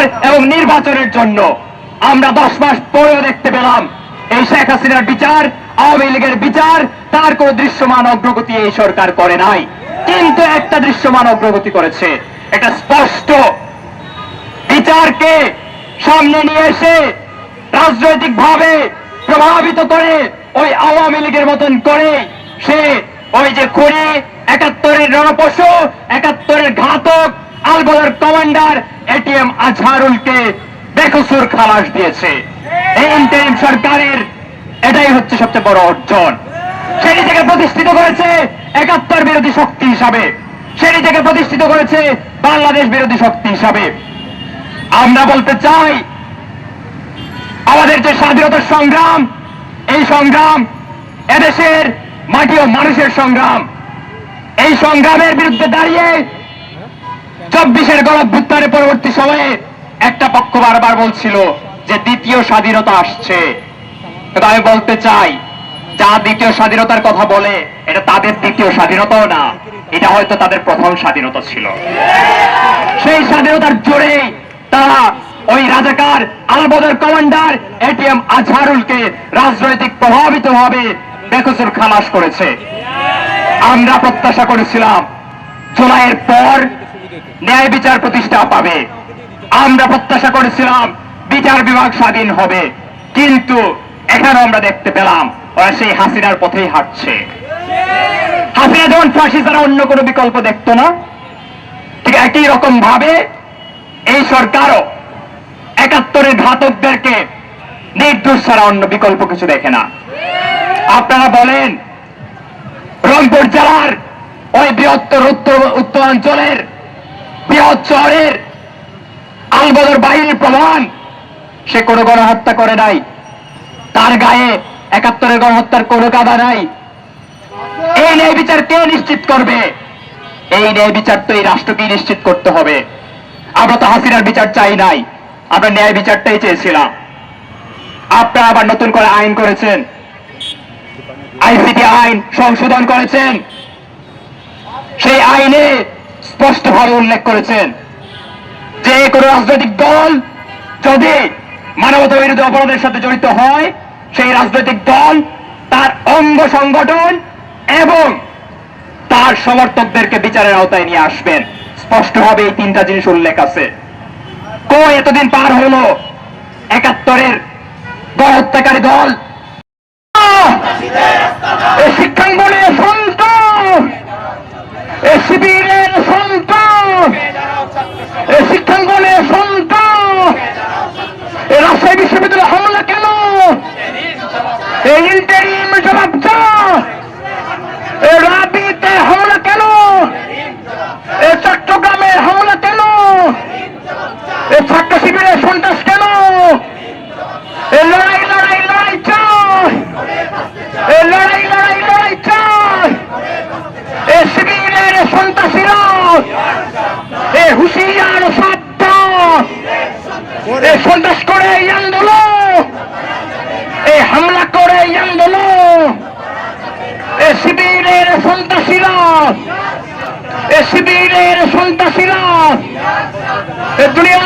বিচার এবং নির্বাচনের জন্য আমরা দশ মাস পরেও দেখতে পেলাম, এই শেখ হাসিনার বিচার, আওয়ামী লীগের বিচার, তার কোন দৃশ্যমান অগ্রগতি এই সরকার করে নাই। কিন্তু একটা দৃশ্যমান অগ্রগতি করেছে, এটা স্পষ্ট। বিচারকে সামনে নিয়ে এসে রাজনৈতিক ভাবে প্রভাবিত করে ওই আওয়ামী লীগের মতন করে সে ওই যে খুনি, একাত্তরের রণপশু, একাত্তরের আলবদর কমান্ডার এটিএম আজহারুলকে বেকসুর খালাস দিয়েছে। এই ইন্টারিম সরকারের এটাই হচ্ছে সবচেয়ে বড় অর্জন। সে নিজেকে প্রতিষ্ঠিত করেছে একাত্তর বিরোধী শক্তি হিসাবে। সে নিজেকে প্রতিষ্ঠিত করেছে বাংলাদেশ বিরোধী শক্তি হিসাবে। আমরা বলতে চাই, আমাদের যে স্বাধীনতার সংগ্রাম, এই সংগ্রাম এদেশের মাটি ও মানুষের সংগ্রাম। এই সংগ্রামের বিরুদ্ধে দাঁড়িয়ে চব্বিশের গণভ্যুত্থানের পরবর্তী সময়ে একটা পক্ষ বারবার বলছিল যে দ্বিতীয় স্বাধীনতা আসছে। কিন্তু আমি বলতে চাই, যা দ্বিতীয় স্বাধীনতার কথা বলে, এটা তাদের দ্বিতীয় স্বাধীনতাও না, এটা হয়তো তাদের প্রথম স্বাধীনতা ছিল। সেই স্বাধীনতার জোরেই তারা ওই রাজাকার, আলবদর কমান্ডার এটিএম আজহারুলকে রাজনৈতিক প্রভাবিত ভাবে বেকসুর খালাস করেছে। আমরা প্রত্যাশা করেছিলাম, জুলাইয়ের পর ন্যায় বিচার প্রতিষ্ঠা পাবে। আমরা প্রত্যাশা করেছিলাম, বিচার বিভাগ স্বাধীন হবে। কিন্তু এখানেও আমরা দেখতে পেলাম, ওরা সেই হাসিনার পথেই হাঁটছে। হাসিনা যেমন ফাঁসি ছাড়া অন্য কোনো বিকল্প দেখতো না। ঠিক একই রকম ভাবে এই সরকারও একাত্তরের ঘাতকদেরকে নির্দোষ ছাড়া অন্য বিকল্প কিছু দেখে না। আপনারা বলেন, রংপুর জেলার ওই বৃহত্তর উত্তর উত্তরাঞ্চলের বৃহৎ শহরের আলবদর বাহিনীর প্রধান সে কোনো গণহত্যা করে নাই। তার গায়ে একাত্তরের গণহত্যার কোনো কাদা নাই। এই ন্যায় বিচার কে নিশ্চিত করবে? এই ন্যায় বিচার তো এই রাষ্ট্রকেই নিশ্চিত করতে হবে। আমরা তো হাসিনার বিচার চাই নাই। আমরা ন্যায় বিচারটাই চেয়েছিলাম। আপনারা আবার নতুন করে আইন করেছেন। আইসিটি আইন সংশোধন করেছেন। সেই আইনে স্পষ্টভাবে উল্লেখ করেছেন। যে কোনো রাজনৈতিক দল যদি মানবতা বিরোধী অপরাধের সাথে জড়িত হয়, সেই রাজনৈতিক দল তার অঙ্গ সংগঠন এবং তার সমর্থকদেরকে বিচারের আওতায় নিয়ে আসবেন। স্পষ্টভাবে এই তিনটা জিনিস উল্লেখ আছে। কো এতদিন পার হলো একাত্তরের গণহত্যাকারী দল আহ! এ শিক্ষাঙ্গনের সন্ত এ শিবিরের সন্ত এ শিক্ষাঙ্গনের সন্ত এ রাজশাহী বিশ্ববিদ্যালয়ে হামলা কেন এই ইন্টারিম জবাব চাও এ রাবিতে হামলা কেন? এ চট্টগ্রামে হামলা কেন? এ ছাত্র শিবিরের সন্ত্রাস কেন? এ লড়াই লড়াই লড়াই চাই। এ লড়াই লড়াই লড়াই চাই। এ শিবিরের সন্ত্রাসীরা, এ হুশিয়ার সাবধান এ সন্ত্রাস করে এই আন্দোলন এ হামলা করে এই আন্দোলন এ শিবিরের সন্ত্রাসীরা! এ শিবিরের সন্ত্রাসীরা! এ দুনিয়া